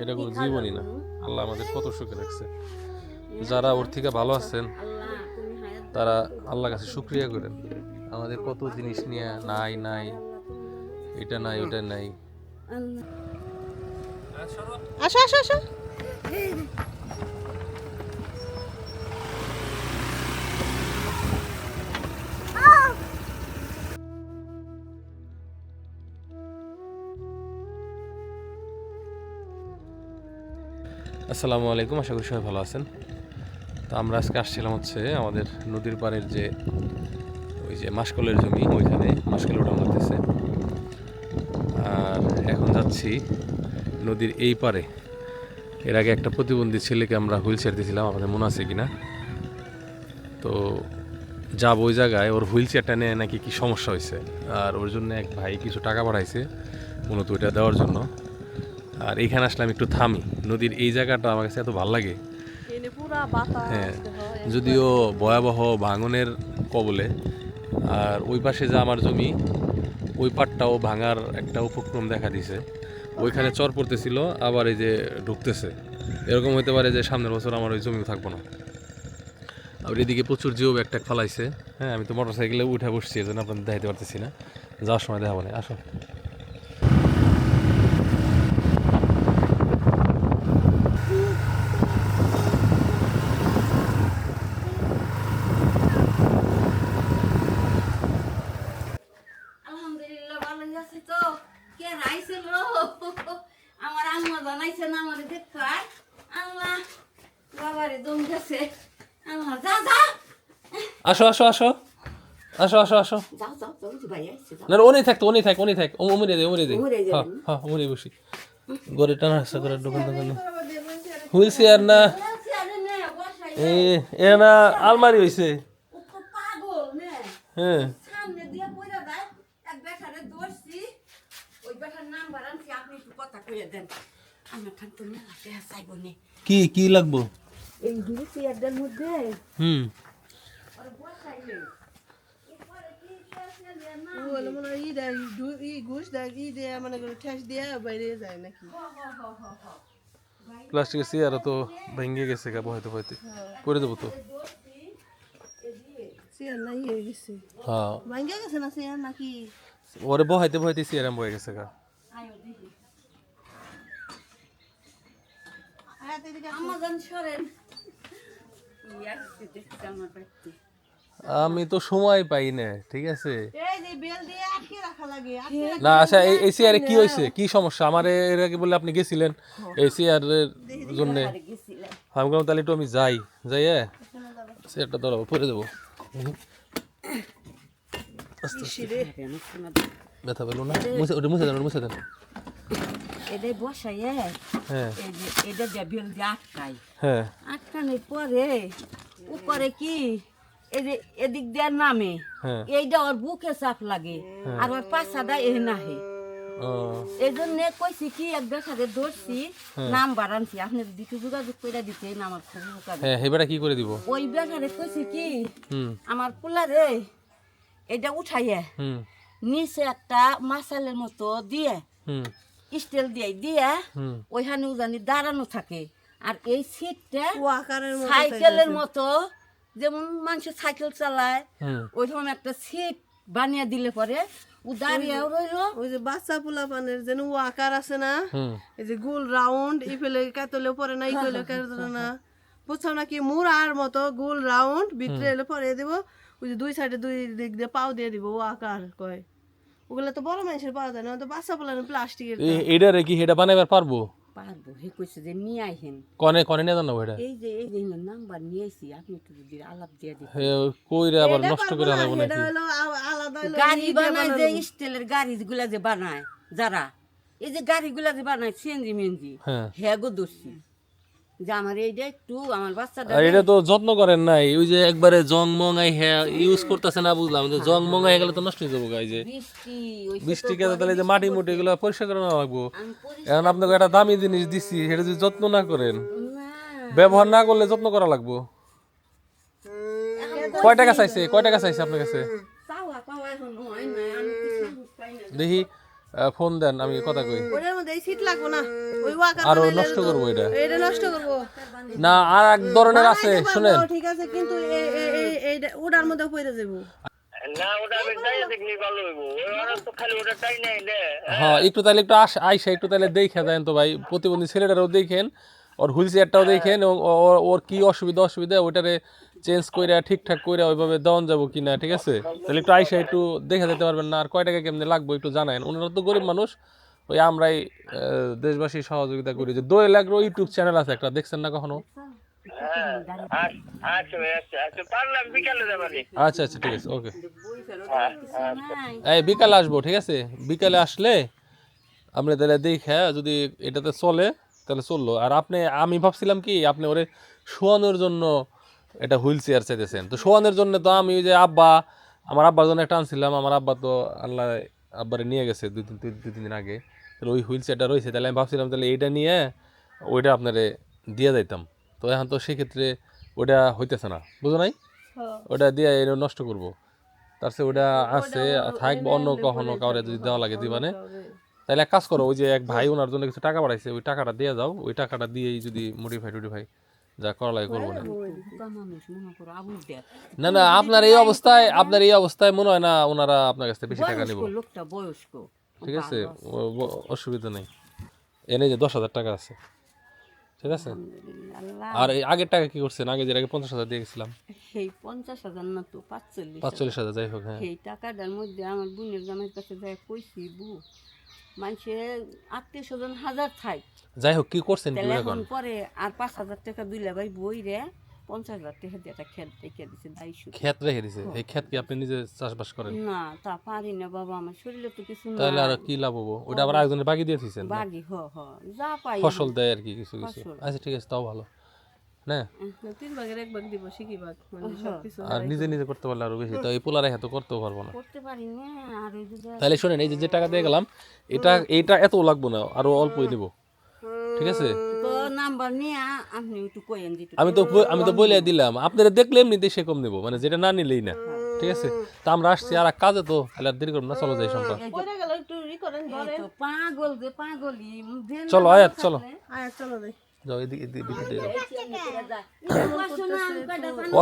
এটা কোনো জীবনই না। আল্লাহ আমাদের কত সুখে রাখছে। যারা ওর থেকে ভালো আছেন আল্লাহ তুমি হায়াত তারা আল্লাহ কাছে সুক্রিয়া করেন। আমাদের কত জিনিস নিয়ে নাই নাই এটা নাই ওটা নাই। আসো আসো আসো। আসসালামু আলাইকুম, আশা করি সবাই ভালো আছেন। তো আমরা আজকে আসছিলাম হচ্ছে আমাদের নদীর পাড়ের যে ওই যে মাসকলের জমি, ওইখানে মাসকল ওঠানো হতেছে আর এখন যাচ্ছি নদীর এই পারে এর আগে একটা প্রতিবন্ধী ছেলেকে আমরা হুইল চেয়ার দিয়েছিলাম, আমাদের মনে আছে কিনা? তো যাব ওই জায়গায়, ওর হুইল চেয়ারটা নিয়ে নাকি কি সমস্যা হয়েছে। আর ওর জন্য এক ভাই কিছু টাকা পাঠাইছে, মূলত ওইটা দেওয়ার জন্য। আর এইখানে আমি একটু থামি। নদীর এই জায়গাটা আমার কাছে এত ভালো লাগে। হ্যাঁ যদিও ভয়াবহ ভাঙনের কবলে আর ওই পাশে যে আমার জমি ওই পাটটাও ভাঙার একটা উপক্রম দেখা দিছে। ওইখানে চর পড়তেছিল আবার এই যে ঢুকতেছে। এরকম হতে পারে যে সামনের বছর আমার ওই জমিও থাকব না। আবার এদিকে প্রচুর জিও ট্যাগ ফালাইছে। হ্যাঁ আমি তো মোটর সাইকেলে উঠে বসছি এই জন্য আপনাদের দেখাতে পারতেছি না। যাওয়ার সময় দেখাবো না আসো আলহামদুলিল্লাহ ভালো আছে তো কে রাইছিল আমার আম্মা জানাইছে না আমার দেখবার আল্লাহ বাবারে দম গেছে আল্লাহ যা যা আসো না থাকতো থাক থাক ও উমরে দে উমরে দে। উমরে হ্যাঁ হ্যাঁ উমরে বসি। গড়ে টানা হাসা করে দোকান দোকানে হুইল চেয়ার না? বলছি আরে নে বসাই এ এ না। আলমারি হইছে হ্যাঁ কি কি লাগবো? এই দুই চেয়ারটার মধ্যে হুম। হয় প্লাস্টিকের চেয়ার তো ভেঙে গেছে গা বহাইতে বহাইতে। করে দেবো তো। চেয়ার নাই হয়ে গেছে। হ্যাঁ। গেছে না চেয়ার নাকি? ওরে বহাইতে বহাইতে চেয়ার এম বয়ে গেছে গা। আমাজন সরেন ইয়ার দেখতে আমার বাড়িতে আমি তো সময় পাই না, ঠিক আছে? না আচ্ছা এই চেয়ারে কি হয়েছে? কি সমস্যা? আমার এর আগে বলে আপনি গেছিলেন এই চেয়ারের জন্য। আরে আমি বললাম, তাহলে একটু আমি যাই। যাই চেয়ারটা ধরাবো পরে দেবো। ব্যথা পেল না? মুছে ওটা মুছে দেন মুছে দেন। এটাই বসাইয়ে হ্যাঁ। এটা দিয়ে বেল দিয়ে আটকাই হ্যাঁ। আটকানোর পরে উপরে কি এদিক দেওয়ার নামে। হ্যাঁ। এইটা ওর বুকে চাপ লাগে আর ওর পাশাটা এ নাহে। এই জন্য কইছি কি এক বেসারে ধরছি নাম বাড়ানছি আপনি দিকে যোগাযোগ করে দিতে নাম আমার খুব উপকার হ্যাঁ হেবাটা কি করে দিব? ওই বেসারে কইছি কি হুম। আমার পোলারে এটা উঠাইয়ে নিচে একটা মাসালের মতো দিয়ে হুম। স্টিল দিয়ে দিয়ে হুম। ওইখানে উজানি দাঁড়ানো থাকে। আর এই সিটটা ও আকারের মতো সাইকেলের মতো যেমন মানুষ সাইকেল চালায় হুম ওইরকম একটা সিট বানিয়ে দিলে পরে ও দাঁড়িয়েও রইল। ওই যে বাচ্চা পোলা পানের যেন ও আকার আছে না এই যে গোল রাউন্ড ইফেলে কাতলে পরে না ইকলে কাতলে না। বুঝছ নাকি? মুড়ার মতো গোল রাউন্ড ভিতরে এলে পরে দেবো ওই যে দুই সাইডে দুই দিক দিয়ে পাও দিয়ে দিব ও আকার কয়। ওগুলো তো বড় মানুষের পাওয়া যায় না তো বাচ্চা পোলানো প্লাস্টিকের এ- এইটারে কি এটা বানাইবার পারব? পারব হে কইছে যে নিয়ে আইহেন কনে কনে নিয়ে জানো এটা এই যে এই যে নাম্বার নিয়েছি আপনি একটু যদি আলাপ দিয়ে দিন হে কইরে আবার নষ্ট করে আনাবো এটা হলো আলাদা হলো গাড়ি বানায় যে স্টিলের গাড়িগুলা যে বানায় যারা। এই যে গাড়িগুলা যে বানায় সিএনজি মেনজি হ্যাঁ। হ্যাঁ গো দোষী। যে আমার এইটা একটু আমার বাচ্চাটা আর এটা তো যত্ন করেন নাই। ওই যে একবারে জং মঙ্গাই হ্যাঁ ইউজ করতেছে না বুঝলাম। যে জং মঙ্গাই গেলে তো নষ্ট হয়ে যাব গাই যে। বৃষ্টি গেলে তাহলে যে মাটি মুটি এগুলো পরিষ্কার করে নেওয়া লাগবো। এখন আপনাকে একটা দামি জিনিস দিচ্ছি সেটা যদি যত্ন না করেন না। ব্যবহার না করলে যত্ন করা লাগবো। কয় টাকা চাইছে? কয় টাকা চাইছে আপনার কাছে? না না। দেখি। ফোন দেন আমি কথা কই। ওটার মধ্যে এই সিট লাগবো না। ওই ওয়াকার আরও নষ্ট করব এটা। এটা নষ্ট করব। না আর এক ধরনের আছে শুনেন। ঠিক আছে কিন্তু ওটার মধ্যে পড়ে যাব। না ওটা আমি যাই দেখলি ভালো হইব। ওরা তো খালি ওটা চাই নাই হ্যাঁ একটু তাহলে একটু আস আইসা একটু তাহলে দেখে দেন তো ভাই। প্রতিবন্ধী ছেলেটারও দেখেন ওর হুইল চেয়ারটাও দেখেন এবং ও- ও- ওর কি অসুবিধা অসুবিধা ওইটারে চেঞ্জ করে ঠিকঠাক করে ওইভাবে দেওয়ান যাব কিনা, ঠিক আছে? তাহলে একটু আইসা একটু দেখে দিতে পারবেন না, আর কয় টাকা কেমনি লাগবে একটু জানায়েন। ওনারা তো গরিব মানুষ, ওই আমরাই দেশবাসী সহযোগিতা করি। যে দোয়েল আগ্রো ইউটিউব চ্যানেল আছে একটা, দেখছেন না কখনো? আচ্ছা আচ্ছা ঠিক আছে, ওকে। এই বিকালে আসব, ঠিক আছে? বিকালে আসলে আপনি তাহলে দেখে, যদি এটাতে চলে, তাহলে চলল। আর আপনি, আমি ভাবছিলাম কি, আপনি ওরে শোয়ানোর জন্য এটা হুইল চেয়ার চাইতেছেন। তো শোয়ানোর জন্য তো আমি ওই যে আব্বা আমার আব্বার জন্য একটা আনছিলাম আমার আব্বা তো আল্লাহ আব্বারে নিয়ে গেছে দুই তিন দুই দুই তিন দিন আগে। তাহলে ওই হুইল চেয়ারটা রয়েছে তাহলে আমি ভাবছিলাম তাহলে এইটা নিয়ে ওইটা আপনারে দিয়ে যাইতাম। তো এখন তো সেক্ষেত্রে ওটা হইতেছে না। বুঝো নাই? ওটা দিয়ে নষ্ট করব। তার চেয়ে ওটা আছে থাকবে অন্য কখনো কাউরে যদি দেওয়া লাগে দিবানে। তাহলে এক কাজ করো ওই যে এক ভাই ওনার জন্য কিছু টাকা বাড়াইছে ওই টাকাটা দিয়ে যাও ওই টাকাটা দিয়েই যদি মডিফাই টডিফাই যা করা লাগে করব না। মনে দেখ না না আপনার এই অবস্থায় আপনার এই অবস্থায় মনে হয় না ওনারা আপনার কাছ থেকে বেশি টাকা নেব। লোকটা বয়স্ক। ঠিক আছে অসুবিধা নেই। এনে যে দশ হাজার টাকা আছে। ঠিক আছে? আর এই আগের টাকা কি করছেন? আগে যে আগে পঞ্চাশ হাজার দিয়ে গেছিলাম। সেই পঞ্চাশ হাজার না তো পাঁচচল্লিশ পাঁচচল্লিশ হাজার যাই হোক হ্যাঁ। সেই টাকাটার মধ্যে আমার বোনের জামাইয়ের কাছে যায় কইছি বু মানুষে আত্মীয় স্বজন হাজার থাক যাই হোক কি করছেন এখন পরে আর পাঁচ হাজার টাকা দুইলা ভাই বই রে পঞ্চাশ হাজার টাকা দিয়ে একটা খেত দেখে দিছে দায়িত্ব ক্ষেত রেখে দিছে? এই ক্ষেত কি আপনি নিজে চাষবাস করেন? না তা পারি না বাবা আমার শরীরে তো কিছু না তাহলে আর কি লাভ হব? ওটা আবার আরেকজনের বাকি দিয়ে দিয়েছেন বাগি হ হ যা পাই। ফসল দেয় আর কি কিছু কিছু। আচ্ছা ঠিক আছে তাও ভালো। না? তিন ভাগের এক ভাগ দিব শিখি ভাগ? মানে সবকিছু আর নিজে নিজে করতে পারলে আরও বেশি। তো এই পোলা রেখে করতেও পারব না। করতে পারি না আর ওই তাহলে শোনেন এই যে টাকা দিয়ে গেলাম এটা এইটা এত লাগবো না আরও অল্পই নেব ঠিক আছে? তো নাম্বার নিয়ে আপনি একটু কইেন দিতে আমি তো আমি তো বলে দিলাম। আপনারা দেখলে এমনিতেই সে কম নেব মানে যেটা না নিলেই না। ঠিক আছে? তা আমরা আসছি আর কাজে তো তাহলে আর দেরি করব না চলো যাই ভেন চলো আয়াত চলো। আয় চলো যাই। যাও এদিকে এদিকে এদিকে দিয়ে যাও।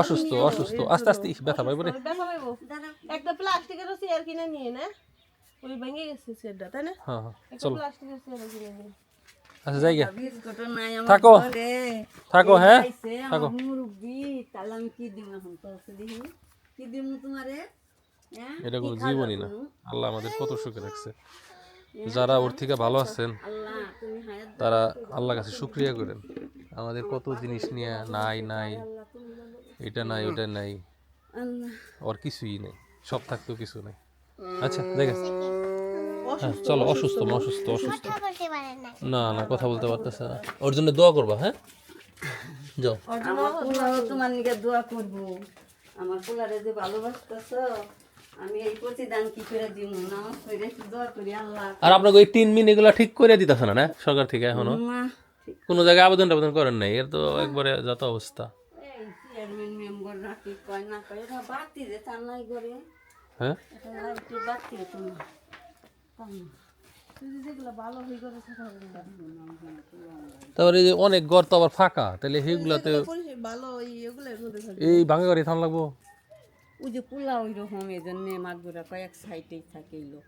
অসুস্থ অসুস্থ। আস্তে আস্তে ব্যথা পাইবো রে। একটা প্লাস্টিকের চেয়ার কিনে নিয়ে না। ওই ভেঙে গেছে চেয়ারটা তাই না? হ্যাঁ হ্যাঁ চলো। প্লাস্টিকের চেয়ার কিনে নিয়ে। আচ্ছা যাই গিয়া। থাকো। থাকো হ্যাঁ? হ্যাঁ? এটা কোনো জীবনই না। আল্লাহ আমাদের কত সুখে রাখছে। যারা ওর থেকে ভালো আছেন আল্লাহ তারা আল্লাহর কাছে শুক্রিয়া করেন। আমাদের কত জিনিস নিয়ে নাই নাই, এটা নাই, ওটা নাই। ওর কিছুই নেই, সব থাকতেও কিছু নেই। আচ্ছা দেখ হ্যাঁ চলো, অসুস্থ অসুস্থ অসুস্থ। না না, কথা বলতে পারতেছে না। ওর জন্য দোয়া করবা হ্যাঁ? যাও। তোমার নিকে দোয়া করব। আমার পোলারে যে ভালোবাসতেছ আর আপনাকে ওই তিন মিন এগুলো ঠিক করে দিতেছে না না? সরকার থেকে এখনও? কোনো জায়গায় আবেদন টাবেদন করেন নাই? এর তো একবারে যত অবস্থা। হ্যাঁ? তারপরে যে অনেক ঘর তো আবার ফাঁকা তাহলে সেইগুলাতে এই ভাঙা গাড়ি থাম লাগবো। ওই যে পোলা ওই রকম এই জন্যে মাগুরা কয়েক সাইডেই থাকে লোক।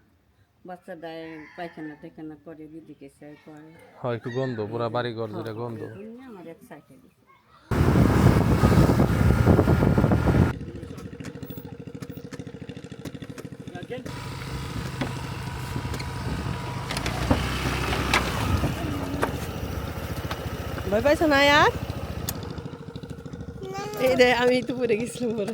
বাচ্চাটা পায়খানা টাইখানা করে দিদিকে চাই করে। হয় একটু গন্ধ পুরা বাড়ি ঘর যেটা গন্ধ। আমার এক সাইডে ভয় পাইছো না আর এই রে আমি একটু পড়ে গেছিলাম বড়